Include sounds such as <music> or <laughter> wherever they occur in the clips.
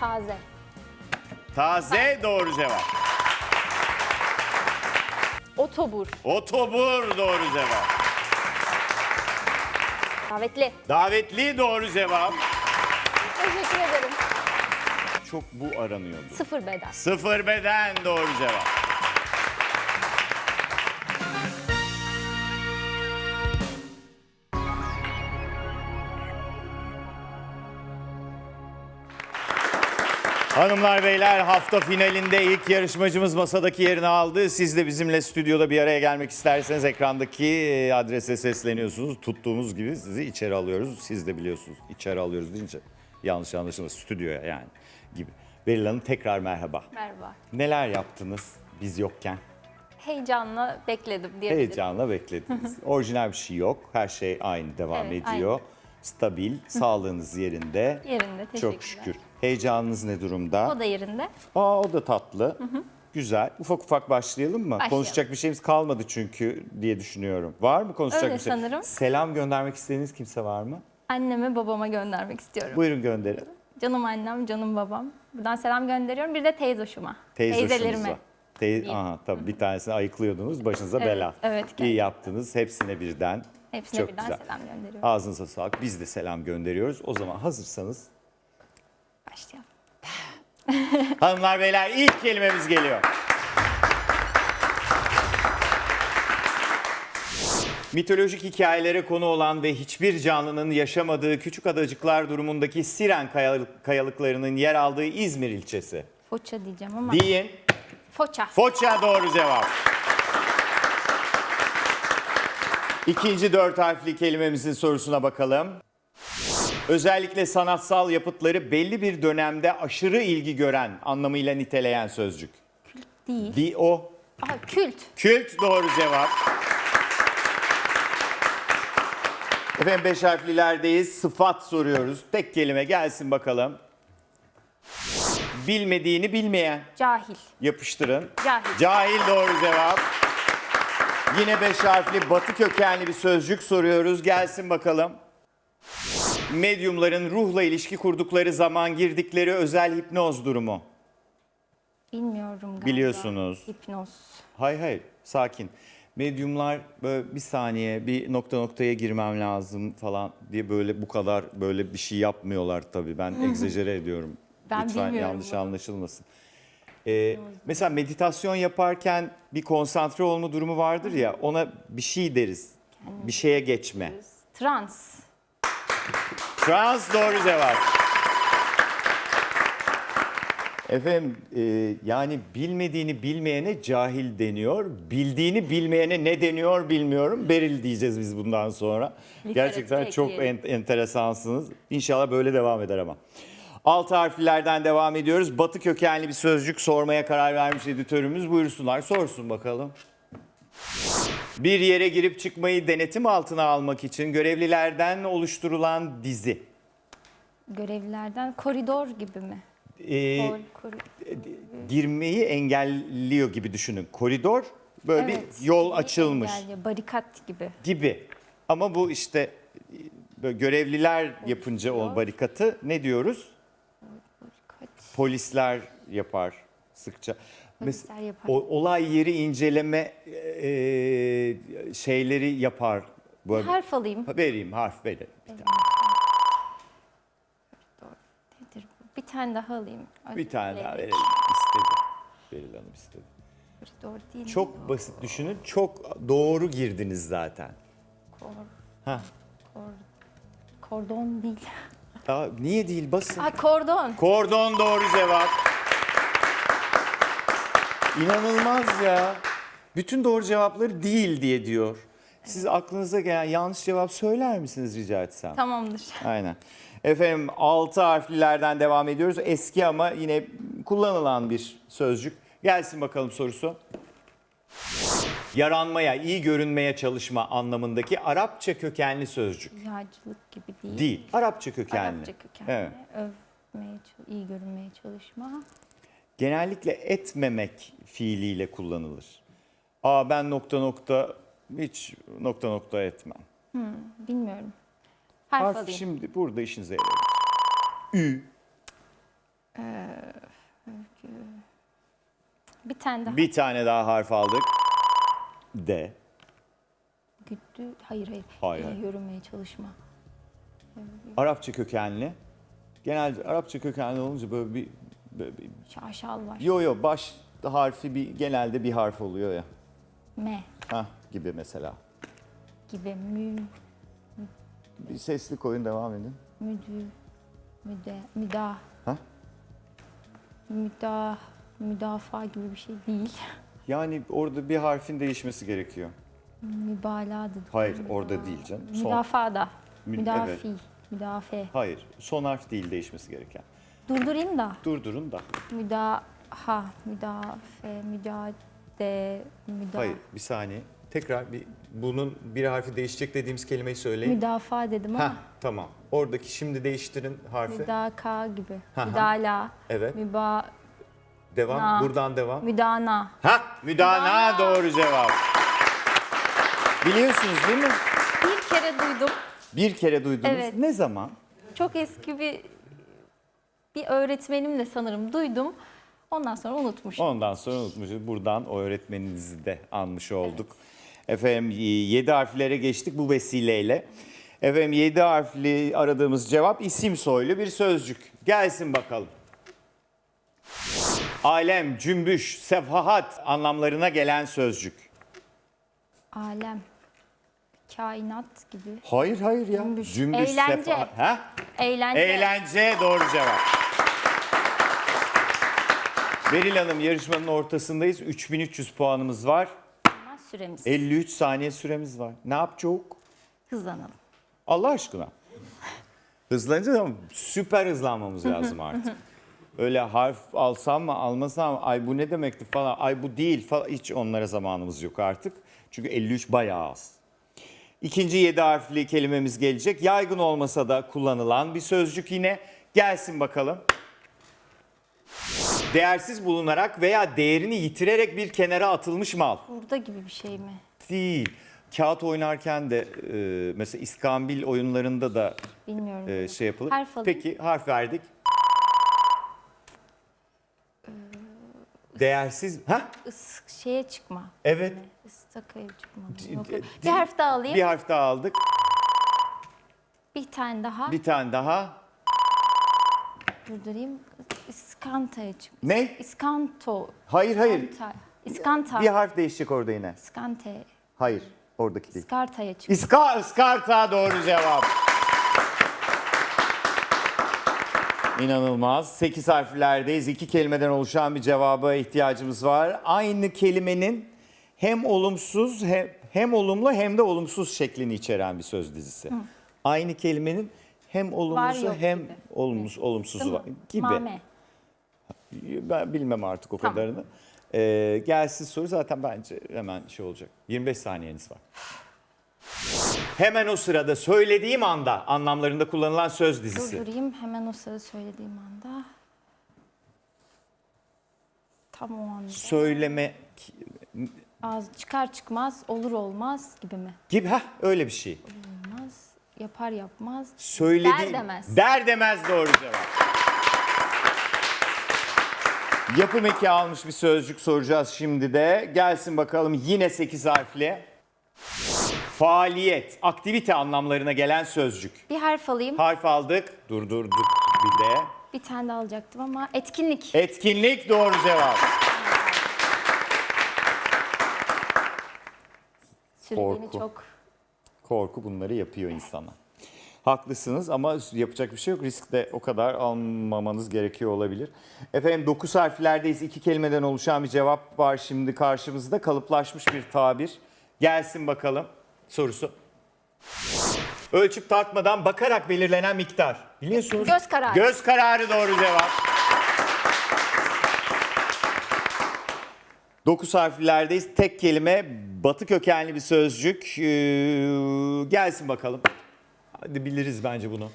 Taze. Taze doğru cevap. Otobur. Otobur doğru cevap. Davetli. Davetli doğru cevap. Teşekkür ederim. Çok bu aranıyordu. Sıfır beden. Sıfır beden doğru cevap. Hanımlar beyler hafta finalinde ilk yarışmacımız masadaki yerini aldı. Siz de bizimle stüdyoda bir araya gelmek isterseniz ekrandaki e, adrese sesleniyorsunuz. Tuttuğumuz gibi sizi içeri alıyoruz. Siz de biliyorsunuz içeri alıyoruz deyince yanlış anlaşılmasın stüdyoya yani gibi. Beril Hanım tekrar merhaba. Merhaba. Neler yaptınız biz yokken? Heyecanla bekledim diyebilirim. Heyecanla beklediniz. <laughs> Orijinal bir şey yok. Her şey aynı devam Evet, ediyor. Stabil, sağlığınız yerinde. Yerinde teşekkürler. Çok şükür. Heyecanınız ne durumda? O da yerinde. Aa o da tatlı. Güzel. Ufak ufak başlayalım mı? Başlayalım. Konuşacak bir şeyimiz kalmadı çünkü diye düşünüyorum. Var mı konuşacak Öyle bir şey? sanırım. Selam göndermek istediğiniz kimse var mı? Anneme babama göndermek istiyorum. Buyurun gönderin. Canım annem, canım babam. Buradan selam gönderiyorum. Bir de teyze hoşuma. Teyze Teyzelerime. hoşunuza. Tey- Aha, tabii bir tanesini ayıklıyordunuz. Başınıza Evet, bela. evet, İyi kendim. yaptınız. Hepsine birden. Hepsine Çok birden güzel. selam gönderiyorum. Ağzınıza sağlık. Biz de selam gönderiyoruz. O zaman hazırsanız Başlayalım. <laughs> Hanımlar beyler ilk kelimemiz geliyor. Mitolojik hikayelere konu olan ve hiçbir canlının yaşamadığı küçük adacıklar durumundaki Siren kayalık- kayalıklarının yer aldığı İzmir ilçesi. Foça diyeceğim ama. Deyin. Foça. Foça doğru cevap. İkinci dört harfli kelimemizin sorusuna bakalım. Özellikle sanatsal yapıtları belli bir dönemde aşırı ilgi gören anlamıyla niteleyen sözcük. Değil. Di o. Aa, kült. Kült doğru cevap. Efendim beş harflilerdeyiz. Sıfat soruyoruz. Tek kelime gelsin bakalım. Bilmediğini bilmeyen. Cahil. Yapıştırın. Cahil. Cahil doğru cevap. Yine beş harfli batı kökenli bir sözcük soruyoruz. Gelsin bakalım. Medyumların ruhla ilişki kurdukları zaman girdikleri özel hipnoz durumu. Bilmiyorum galiba. Biliyorsunuz. Hipnoz. Hay hay sakin. Medyumlar böyle bir saniye bir nokta noktaya girmem lazım falan diye böyle bu kadar böyle bir şey yapmıyorlar tabii. Ben <laughs> egzajere ediyorum. Ben Lütfen bilmiyorum yanlış bunu. anlaşılmasın. Ee, mesela meditasyon yaparken bir konsantre olma durumu vardır ya ona bir şey deriz. Bir şeye geçme. Trans. Trans doğru cevap. Efendim e, yani bilmediğini bilmeyene cahil deniyor. Bildiğini bilmeyene ne deniyor bilmiyorum. Beril diyeceğiz biz bundan sonra. Gerçekten çok ekleyelim. en- enteresansınız. İnşallah böyle devam eder ama. Alt harflerden devam ediyoruz. Batı kökenli bir sözcük sormaya karar vermiş editörümüz. Buyursunlar sorsun bakalım. Bir yere girip çıkmayı denetim altına almak için görevlilerden oluşturulan dizi. Görevlilerden koridor gibi mi? Ee, Kor, kor- girmeyi engelliyor gibi düşünün. Koridor böyle Evet, bir yol açılmış engelliyor, Barikat gibi. gibi. Ama bu işte e, böyle görevliler yapınca o barikatı ne diyoruz? Barikat. Polisler yapar sıkça. Mes-. O, olay yeri inceleme e, şeyleri yapar. Böyle, Harf alayım. vereyim harf verelim. Bir tane, Nedir bu? Bir tane daha alayım. bir tane daha Özür verelim. İstedi. Beril Hanım istedi. Koridor değil. Çok basit düşünün. Çok doğru girdiniz zaten. Kor, Ha. kor, kordon değil. Aa, niye değil basın. Ha kordon. Kordon doğru cevap. İnanılmaz ya. Bütün doğru cevapları değil diye diyor. Siz aklınıza gelen yanlış cevap söyler misiniz rica etsem? Tamamdır. Aynen. Efendim altı harflilerden devam ediyoruz. Eski ama yine kullanılan bir sözcük. Gelsin bakalım sorusu. Yaranmaya, iyi görünmeye çalışma anlamındaki Arapça kökenli sözcük. Yağcılık gibi değil. Değil. Arapça kökenli. Arapça kökenli. Evet. Övmeye, iyi görünmeye çalışma genellikle etmemek fiiliyle kullanılır. Aa ben nokta nokta hiç nokta nokta etmem. Hmm, bilmiyorum. Harf, Harf şimdi burada işinize yarar. Ü. Ee, bir tane daha. Bir tane daha harf aldık. D. Güttü. Hayır hayır. Hayır. hayır. Ee, yorumaya çalışma. Arapça kökenli. Genelde Arapça kökenli olunca böyle bir Şaşal var. yo yo baş harfi bir genelde bir harf oluyor ya. M Hah gibi mesela. gibi. Mü, Bir sesli koyun devam edin. müdü, müde, müdah. Ha? Müdah, müdafaa gibi bir şey değil. <laughs> Yani orada bir harfin değişmesi gerekiyor. Mübalağa dedik. Hayır Müda- orada değil canım. Son, Müdafaa da. Mü- Müdafi. Müdafe. hayır son harf değil değişmesi gereken. Durdurayım da. Durdurun da. Müdaha, müdafe, müdade, müda, Hayır bir saniye. Tekrar bir bunun bir harfi değişecek dediğimiz kelimeyi söyleyin. müdafaa dedim Ha ama tamam. Oradaki şimdi değiştirin harfi. müdaka gibi. Hı hı. Müdala, Evet. müba, Devam. Na. Buradan devam. müdana. Ha müdana doğru cevap. Biliyorsunuz değil mi? Bir kere duydum. Bir kere duydunuz. Evet. Ne zaman? Çok eski bir bir öğretmenimle sanırım duydum. Ondan sonra unutmuşum. Ondan sonra unutmuşuz. Buradan o öğretmeninizi de anmış olduk. Efendim 7 harflere geçtik bu vesileyle. Efendim 7 harfli aradığımız cevap isim soylu bir sözcük. Gelsin bakalım. Alem, cümbüş, sefahat anlamlarına gelen sözcük. Alem, kainat gibi. Hayır hayır ya. Cümbüş. Cümbüş, Eğlence. sefahat. Ha? Eğlence. Eğlence doğru cevap. Beril Hanım yarışmanın ortasındayız. 3300 puanımız var. Süremiz. 53 saniye süremiz var. Ne yapacağız? Hızlanalım. Allah aşkına. Hızlanacağız ama süper hızlanmamız <laughs> lazım artık. Öyle harf alsam mı almasam mı ay bu ne demekti falan ay bu değil falan hiç onlara zamanımız yok artık. Çünkü 53 bayağı az. İkinci 7 harfli kelimemiz gelecek. Yaygın olmasa da kullanılan bir sözcük yine. Gelsin bakalım. Değersiz bulunarak veya değerini yitirerek bir kenara atılmış mal. Burada gibi bir şey mi? Değil. Kağıt oynarken de e, mesela iskambil oyunlarında da Bilmiyorum. e, şey yapılır. Harf alayım. Peki harf verdik. Değersiz. Ha? Is, şeye çıkma. Evet. Istakaya çıkma. Yok, yok. d- Bir harf daha alayım. Bir harf daha aldık. Bir tane daha. Bir tane daha. Durdurayım. İskantaya çık. Ne? İskanto. Hayır hayır. İskanta. İskanta. Bir harf değişecek orada yine. İskante. Hayır. Oradaki değil. İskartaya çık. İska, iskarta doğru cevap. İnanılmaz. 8 harflerdeyiz. İki kelimeden oluşan bir cevaba ihtiyacımız var. Aynı kelimenin hem olumsuz hem, hem olumlu hem de olumsuz şeklini içeren bir söz dizisi. Aynı kelimenin hem olumlusu hem olumsuz, olumsuzu var gibi. Mame. Ben bilmem artık o Tamam. kadarını. Ee, gelsin soru zaten bence hemen şey olacak. 25 saniyeniz var. Hemen o sırada söylediğim anda anlamlarında kullanılan söz dizisi. Durdurayım. Hemen o sırada söylediğim anda. Tam o anda. Söyleme Az çıkar çıkmaz olur olmaz gibi mi? gibi ha öyle bir şey. Olmaz. Yapar yapmaz. Söylediğim Der demez. Der demez doğru cevap. Yapım eki almış bir sözcük soracağız şimdi de. Gelsin bakalım yine 8 harfli. Faaliyet, aktivite anlamlarına gelen sözcük. Bir harf alayım. Harf aldık, durdurduk bir de. Bir tane daha alacaktım ama etkinlik. Etkinlik doğru cevap. Korku. çok Korku bunları yapıyor insana. Haklısınız ama yapacak bir şey yok. Risk de o kadar almamanız gerekiyor olabilir. Efendim 9 harflerdeyiz. İki kelimeden oluşan bir cevap var şimdi karşımızda. Kalıplaşmış bir tabir. Gelsin bakalım sorusu. Ölçüp tartmadan bakarak belirlenen miktar. Biliyorsunuz. Göz kararı. Göz kararı doğru cevap. 9 harflerdeyiz. Tek kelime batı kökenli bir sözcük. Ee, gelsin bakalım. Hadi biliriz bence bunu.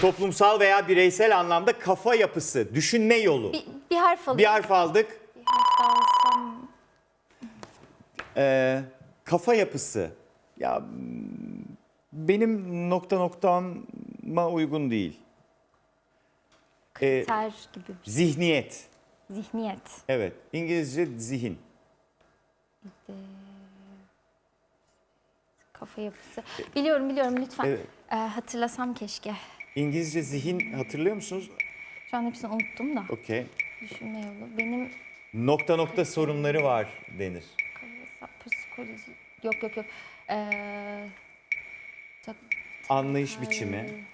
Toplumsal veya bireysel anlamda kafa yapısı, düşünme yolu. bir, bir harf alayım. Bir harf aldık. Bir harf daha alsam Ee, kafa yapısı. Ya benim nokta noktama uygun değil. Ee, ter gibi. bir- zihniyet. Zihniyet. Evet. İngilizce zihin. Kafa yapısı. Biliyorum biliyorum lütfen. Evet. Ee, hatırlasam keşke. İngilizce zihin hatırlıyor musunuz? Şu an hepsini unuttum da. Okey. Düşünme yolu. Benim Nokta nokta sorunları var denir. kafa- psikoloji... Yok yok yok. Ee, tak- Anlayış biçimi.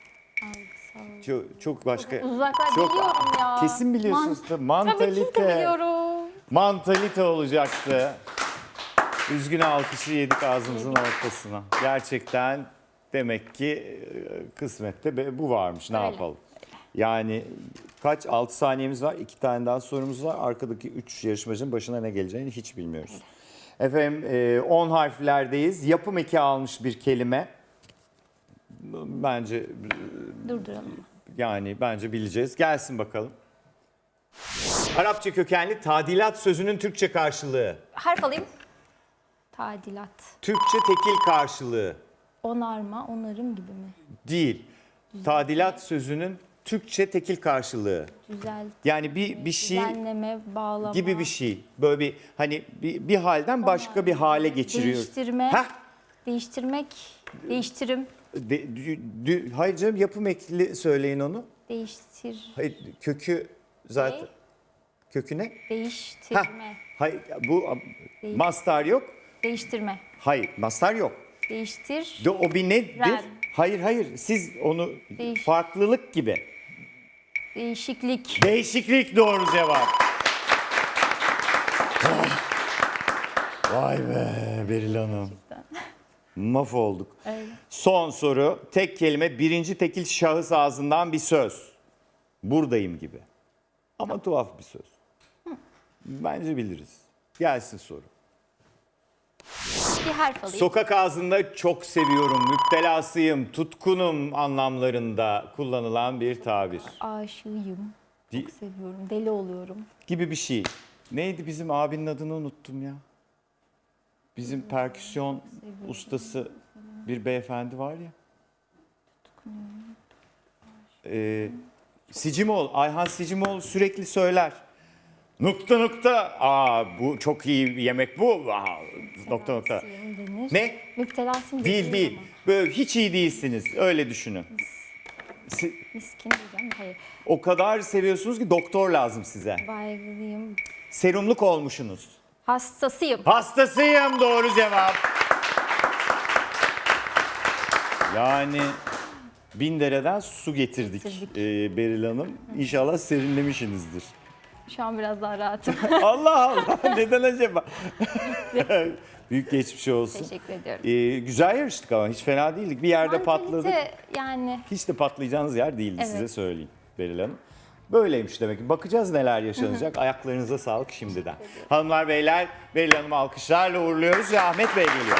algısal... Çok, çok başka. Uzaklar Çok- biliyorum ya. Kesin biliyorsunuz da Tabii ki de mantalite. biliyorum. Mantalite olacaktı. Üzgün alkışı yedik ağzımızın ortasına. Gerçekten demek ki e, kısmette bu varmış. Ne Öyle. yapalım? Yani kaç? 6 saniyemiz var. 2 tane daha sorumuz var. Arkadaki 3 yarışmacının başına ne geleceğini hiç bilmiyoruz. Efendim 10 harflerdeyiz. Yapım eki almış bir kelime. Bence Durduralım. yani bence bileceğiz. Gelsin bakalım. Arapça kökenli tadilat sözünün Türkçe karşılığı. Harf alayım. Tadilat. Türkçe tekil karşılığı Onarma, onarım gibi mi? değil. Tadilat sözünün Türkçe tekil karşılığı. Düzelt, Yani bir bir şey düzenleme, bağlama. gibi bir şey. Böyle bir hani bir, bir halden başka bir hale geçiriyor. Değiştirme. Heh, Değiştirmek, değiştirim, de- dü- dü- hayır canım yapım ekli söyleyin onu. değiştir, Hayır, kökü zaten Ne? kökü ne? Değiştirme, hayır bu mastar yok. Değiştirme, Hayır, mastar yok. değiştir, De, o bir nedir? Ren. Hayır hayır siz onu Değiş- farklılık gibi. değişiklik, Değişiklik doğru cevap. Vay be Beril Hanım. Mahvolduk. Öyle. Son soru. Tek kelime birinci tekil şahıs ağzından bir söz. Buradayım gibi. Ama tuhaf bir söz. Bence biliriz. Gelsin soru. Bir harf alayım. Sokak ağzında çok seviyorum, müptelasıyım, tutkunum anlamlarında kullanılan bir tabir. Aşığıyım, Di- çok seviyorum, deli oluyorum. gibi bir şey. Neydi bizim abinin adını unuttum ya. Bizim perküsyon ustası bir beyefendi var ya. Ee, Sicimoğlu, Ayhan Sicimoğlu sürekli söyler. Nokta nokta. Aa bu çok iyi bir yemek bu. Aa, nokta nokta. Denir. Ne? Müptelasıyım Değil değil. Böyle hiç iyi değilsiniz. Öyle düşünün. Si- Miskin diyeceğim, hayır. O kadar seviyorsunuz ki doktor lazım size. Baygılıyım, Serumluk olmuşsunuz. hastasıyım. Hastasıyım doğru cevap. Yani bin dereden su getirdik, Getirdik. ee, Beril Hanım. İnşallah serinlemişsinizdir. Şu an biraz daha rahatım. <laughs> Allah Allah <laughs> neden acaba? <laughs> Büyük geçmiş olsun. Teşekkür ediyorum. Ee, güzel yarıştık ama hiç fena değildik. Bir yerde Mantalite patladık. yani Hiç de patlayacağınız yer değildi Evet. size söyleyeyim Beril Hanım. Böyleymiş demek ki. Bakacağız neler yaşanacak. Ayaklarınıza sağlık şimdiden. Hanımlar beyler Beril Hanım'ı alkışlarla uğurluyoruz ve Ahmet Bey geliyor.